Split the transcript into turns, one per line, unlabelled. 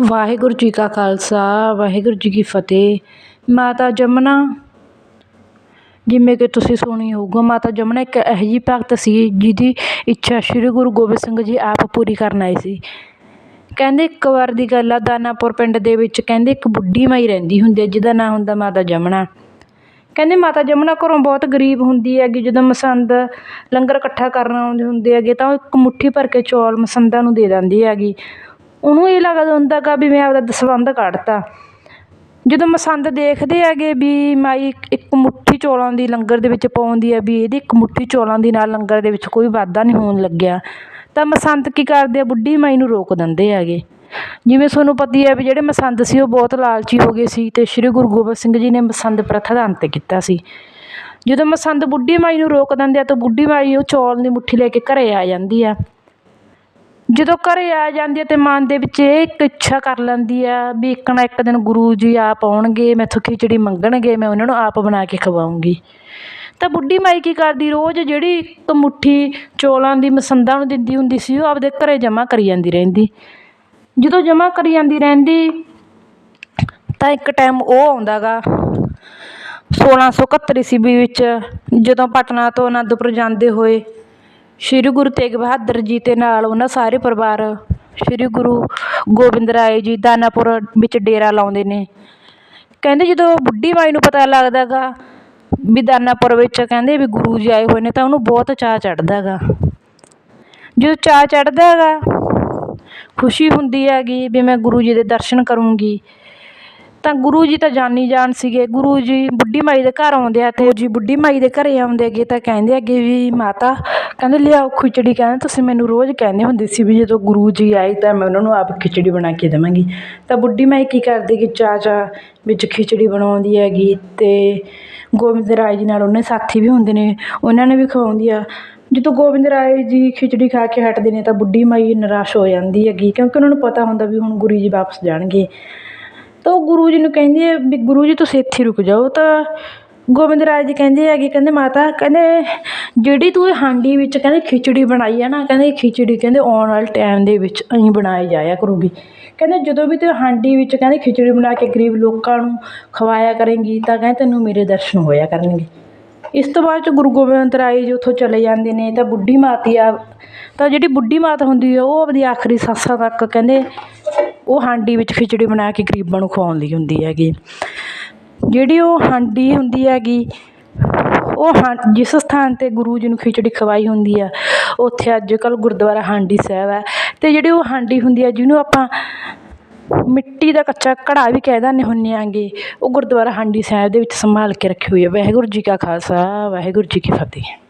ਵਾਹਿਗੁਰੂ ਜੀ ਕਾ ਖਾਲਸਾ, ਵਾਹਿਗੁਰੂ ਜੀ ਕੀ ਫਤਿਹ। ਮਾਤਾ ਜਮਨਾ, ਜਿਵੇਂ ਕਿ ਤੁਸੀਂ ਸੁਣੀ ਹੋਊਗਾ, ਮਾਤਾ ਜਮਨਾ ਇੱਕ ਇਹੋ ਜਿਹੀ ਭਗਤ ਸੀ ਜਿਹਦੀ ਇੱਛਾ ਸ਼੍ਰੀ ਗੁਰੂ ਗੋਬਿੰਦ ਸਿੰਘ ਜੀ ਆਪ ਪੂਰੀ ਕਰਨ ਆਏ ਸੀ। ਕਹਿੰਦੇ ਇੱਕ ਵਾਰ ਦੀ ਗੱਲ ਆ, ਦਾਨਾਪੁਰ ਪਿੰਡ ਦੇ ਵਿੱਚ ਕਹਿੰਦੇ ਇੱਕ ਬੁੱਢੀ ਮਾਈ ਰਹਿੰਦੀ ਹੁੰਦੀ ਹੈ ਜਿਹਦਾ ਨਾਂ ਹੁੰਦਾ ਮਾਤਾ ਜਮਨਾ। ਕਹਿੰਦੇ ਮਾਤਾ ਜਮਨਾ ਘਰੋਂ ਬਹੁਤ ਗਰੀਬ ਹੁੰਦੀ ਹੈਗੀ, ਜਦੋਂ ਮਸੰਦ ਲੰਗਰ ਇਕੱਠਾ ਕਰਨ ਆਉਂਦੇ ਹੁੰਦੇ ਹੈਗੇ, ਤਾਂ ਉਹ ਇੱਕ ਮੁੱਠੀ ਭਰ ਕੇ ਚੌਲ ਮਸੰਦਾਂ ਨੂੰ ਦੇ ਦਿੰਦੀ ਹੈਗੀ। ਉਹਨੂੰ ਇਹ ਲੱਗਦਾ ਹੁੰਦਾ ਗਾ ਵੀ ਮੈਂ ਆਪਦਾ ਦਸਵੰਧ ਕੱਢਤਾ। ਜਦੋਂ ਮਸੰਦ ਦੇਖਦੇ ਹੈਗੇ ਵੀ ਮਾਈ ਇੱਕ ਮੁੱਠੀ ਚੌਲਾਂ ਦੀ ਲੰਗਰ ਦੇ ਵਿੱਚ ਪਾਉਂਦੀ ਹੈ ਵੀ ਇਹਦੀ ਇੱਕ ਮੁੱਠੀ ਚੌਲਾਂ ਦੀ ਨਾਲ ਲੰਗਰ ਦੇ ਵਿੱਚ ਕੋਈ ਵਾਧਾ ਨਹੀਂ ਹੋਣ ਲੱਗਿਆ, ਤਾਂ ਮਸੰਦ ਕੀ ਕਰਦੇ ਆ, ਬੁੱਢੀ ਮਾਈ ਨੂੰ ਰੋਕ ਦਿੰਦੇ ਹੈਗੇ। ਜਿਵੇਂ ਤੁਹਾਨੂੰ ਪਤਾ ਹੈ ਵੀ ਜਿਹੜੇ ਮਸੰਦ ਸੀ, ਉਹ ਬਹੁਤ ਲਾਲਚੀ ਹੋ ਗਏ ਸੀ ਅਤੇ ਸ਼੍ਰੀ ਗੁਰੂ ਗੋਬਿੰਦ ਸਿੰਘ ਜੀ ਨੇ ਮਸੰਦ ਪ੍ਰਥਾ ਦਾ ਅੰਤ ਕੀਤਾ ਸੀ। ਜਦੋਂ ਮਸੰਦ ਬੁੱਢੀ ਮਾਈ ਨੂੰ ਰੋਕ ਦਿੰਦੇ ਆ, ਤਾਂ ਬੁੱਢੀ ਮਾਈ ਉਹ ਚੌਲ ਦੀ ਮੁੱਠੀ ਲੈ ਕੇ ਘਰੇ ਆ ਜਾਂਦੀ ਆ। ਜਦੋਂ ਘਰ ਆ ਜਾਂਦੀ ਹੈ ਤੇ ਮਨ ਦੇ ਵਿੱਚ ਇਹ ਇੱਕ ਇੱਛਾ ਕਰ ਲੈਂਦੀ ਆ ਵੀ ਇੱਕ ਨਾ ਇੱਕ ਦਿਨ ਗੁਰੂ ਜੀ ਆਪ ਆਉਣਗੇ, ਮੈਥੋਂ ਖਿਚੜੀ ਮੰਗਣਗੇ, ਮੈਂ ਉਹਨਾਂ ਨੂੰ ਆਪ ਬਣਾ ਕੇ ਖਵਾਉਂਗੀ। ਤਾਂ ਬੁੱਢੀ ਮਾਈ ਕੀ ਕਰਦੀ? ਰੋਜ਼ ਜਿਹੜੀ ਇੱਕ ਮੁੱਠੀ ਚੌਲਾਂ ਦੀ ਮਸੰਦਾਂ ਨੂੰ ਦਿੰਦੀ ਹੁੰਦੀ ਸੀ, ਉਹ ਆਪਦੇ ਘਰ ਜਮ੍ਹਾਂ ਕਰੀ ਜਾਂਦੀ ਰਹਿੰਦੀ। ਜਦੋਂ ਜਮ੍ਹਾਂ ਕਰੀ ਜਾਂਦੀ ਰਹਿੰਦੀ, ਤਾਂ ਇੱਕ ਟਾਈਮ ਉਹ ਆਉਂਦਾ ਗਾ 1671 ਈਸਵੀ ਵਿੱਚ ਜਦੋਂ ਪਟਨਾ ਤੋਂ ਅਨੰਦਪੁਰ ਜਾਂਦੇ ਹੋਏ ਸ਼੍ਰੀ ਗੁਰੂ ਤੇਗ ਬਹਾਦਰ ਜੀ ਦੇ ਨਾਲ ਉਹਨਾਂ ਸਾਰੇ ਪਰਿਵਾਰ ਸ਼੍ਰੀ ਗੁਰੂ ਗੋਬਿੰਦ ਰਾਏ ਜੀ ਦਾਨਾਪੁਰ ਵਿੱਚ ਡੇਰਾ ਲਾਉਂਦੇ ਨੇ। ਕਹਿੰਦੇ ਜਦੋਂ ਬੁੱਢੀ ਮਾਈ ਨੂੰ ਪਤਾ ਲੱਗਦਾ ਗਾ ਵੀ ਦਾਨਾਪੁਰ ਵਿੱਚ ਕਹਿੰਦੇ ਵੀ ਗੁਰੂ ਜੀ ਆਏ ਹੋਏ ਨੇ ਤਾਂ ਉਹਨੂੰ ਬਹੁਤ ਚਾਅ ਚੜ੍ਹਦਾ ਗਾ ਜਦੋਂ ਚਾਅ ਚੜ੍ਹਦਾ ਗਾ ਖੁਸ਼ੀ ਹੁੰਦੀ ਹੈਗੀ ਵੀ ਮੈਂ ਗੁਰੂ ਜੀ ਦੇ ਦਰਸ਼ਨ ਕਰੂੰਗੀ। ਤਾਂ ਗੁਰੂ ਜੀ ਤਾਂ ਜਾਨੀ ਜਾਣ ਸੀਗੇ। ਗੁਰੂ ਜੀ ਬੁੱਢੀ ਮਾਈ ਦੇ ਘਰ ਆਉਂਦੇ ਆ ਅਤੇ ਜੀ ਬੁੱਢੀ ਮਾਈ ਦੇ ਘਰ ਆਉਂਦੇ ਹੈਗੇ ਤਾਂ ਕਹਿੰਦੇ ਹੈਗੇ ਵੀ ਮਾਤਾ, ਕਹਿੰਦੇ ਲਿਆਓ ਖਿਚੜੀ, ਕਹਿੰਦੇ ਤੁਸੀਂ ਮੈਨੂੰ ਰੋਜ਼ ਕਹਿੰਦੇ ਹੁੰਦੇ ਸੀ ਵੀ ਜਦੋਂ ਗੁਰੂ ਜੀ ਆਏ ਤਾਂ ਮੈਂ ਉਹਨਾਂ ਨੂੰ ਆਪ ਖਿਚੜੀ ਬਣਾ ਕੇ ਦੇਵਾਂਗੀ। ਤਾਂ ਬੁੱਢੀ ਮਾਈ ਕੀ ਕਰਦੀ ਕਿ ਚਾਹ ਚਾਹ ਵਿੱਚ ਖਿਚੜੀ ਬਣਾਉਂਦੀ ਹੈਗੀ ਅਤੇ ਗੋਬਿੰਦ ਰਾਏ ਜੀ ਨਾਲ ਉਹਨੇ ਸਾਥੀ ਵੀ ਹੁੰਦੇ ਨੇ, ਉਹਨਾਂ ਨੇ ਵੀ ਖਵਾਉਂਦੀ ਆ। ਜਦੋਂ ਗੋਬਿੰਦ ਰਾਏ ਜੀ ਖਿਚੜੀ ਖਾ ਕੇ ਹਟਦੇ ਨੇ ਤਾਂ ਬੁੱਢੀ ਮਾਈ ਨਿਰਾਸ਼ ਹੋ ਜਾਂਦੀ ਹੈਗੀ ਕਿਉਂਕਿ ਉਹਨਾਂ ਨੂੰ ਪਤਾ ਹੁੰਦਾ ਵੀ ਹੁਣ ਗੁਰੂ ਜੀ ਵਾਪਸ ਜਾਣਗੇ। ਤਾਂ ਉਹ ਗੁਰੂ ਜੀ ਨੂੰ ਕਹਿੰਦੀ ਹੈ ਵੀ ਗੁਰੂ ਜੀ ਤੁਸੀਂ ਇੱਥੇ ਰੁਕ ਜਾਓ ਤਾਂ ਗੋਬਿੰਦ ਰਾਏ ਜੀ ਕਹਿੰਦੇ ਹੈਗੇ, ਕਹਿੰਦੇ ਮਾਤਾ, ਕਹਿੰਦੇ ਜਿਹੜੀ ਤੂੰ ਇਹ ਹਾਂਡੀ ਵਿੱਚ ਕਹਿੰਦੇ ਖਿਚੜੀ ਬਣਾਈ ਹੈ ਨਾ, ਕਹਿੰਦੇ ਖਿਚੜੀ ਕਹਿੰਦੇ ਆਉਣ ਵਾਲੇ ਟਾਈਮ ਦੇ ਵਿੱਚ ਐਂ ਬਣਾਈ ਜਾਇਆ ਕਰੂਗੀ। ਕਹਿੰਦੇ ਜਦੋਂ ਵੀ ਤੂੰ ਹਾਂਡੀ ਵਿੱਚ ਕਹਿੰਦੇ ਖਿਚੜੀ ਬਣਾ ਕੇ ਗਰੀਬ ਲੋਕਾਂ ਨੂੰ ਖਵਾਇਆ ਕਰੇਂਗੀ ਤਾਂ ਕਹਿੰਦੇ ਤੈਨੂੰ ਮੇਰੇ ਦਰਸ਼ਨ ਹੋਇਆ ਕਰਨਗੇ। ਇਸ ਤੋਂ ਬਾਅਦ ਚ ਗੁਰੂ ਗੋਬਿੰਦ ਰਾਏ ਜੀ ਉੱਥੋਂ ਚਲੇ ਜਾਂਦੇ ਨੇ, ਤਾਂ ਬੁੱਢੀ ਮਾਤੀ ਆ, ਤਾਂ ਜਿਹੜੀ ਬੁੱਢੀ ਮਾਤ ਹੁੰਦੀ ਆ ਉਹ ਆਪਣੀ ਆਖਰੀ ਸਾਸਾਂ ਤੱਕ ਕਹਿੰਦੇ ਉਹ ਹਾਂਡੀ ਵਿੱਚ ਖਿਚੜੀ ਬਣਾ ਕੇ ਗਰੀਬਾਂ ਨੂੰ ਖਵਾਉਣ ਲਈ ਹੁੰਦੀ ਹੈਗੀ। ਜਿਹੜੀ ਉਹ ਹਾਂਡੀ ਹੁੰਦੀ ਹੈਗੀ, ਉਹ ਹਾਂ, ਜਿਸ ਸਥਾਨ 'ਤੇ ਗੁਰੂ ਜੀ ਨੂੰ ਖਿਚੜੀ ਖਵਾਈ ਹੁੰਦੀ ਆ, ਉੱਥੇ ਅੱਜ ਕੱਲ੍ਹ ਗੁਰਦੁਆਰਾ ਹਾਂਡੀ ਸਾਹਿਬ ਹੈ। ਅਤੇ ਜਿਹੜੀ ਉਹ ਹਾਂਡੀ ਹੁੰਦੀ ਆ, ਜਿਹਨੂੰ ਆਪਾਂ ਮਿੱਟੀ ਦਾ ਕੱਚਾ ਘੜਾ ਵੀ ਕਹਿ ਦਿੰਦੇ ਹੁੰਦੇ ਆਂਗੇ ਉਹ ਗੁਰਦੁਆਰਾ ਹਾਂਡੀ ਸਾਹਿਬ ਦੇ ਵਿੱਚ ਸੰਭਾਲ ਕੇ ਰੱਖੀ ਹੋਈ ਹੈ। ਵਾਹਿਗੁਰੂ ਜੀ ਕਾ ਖਾਲਸਾ, ਵਾਹਿਗੁਰੂ ਜੀ ਕੀ ਫਤਿਹ।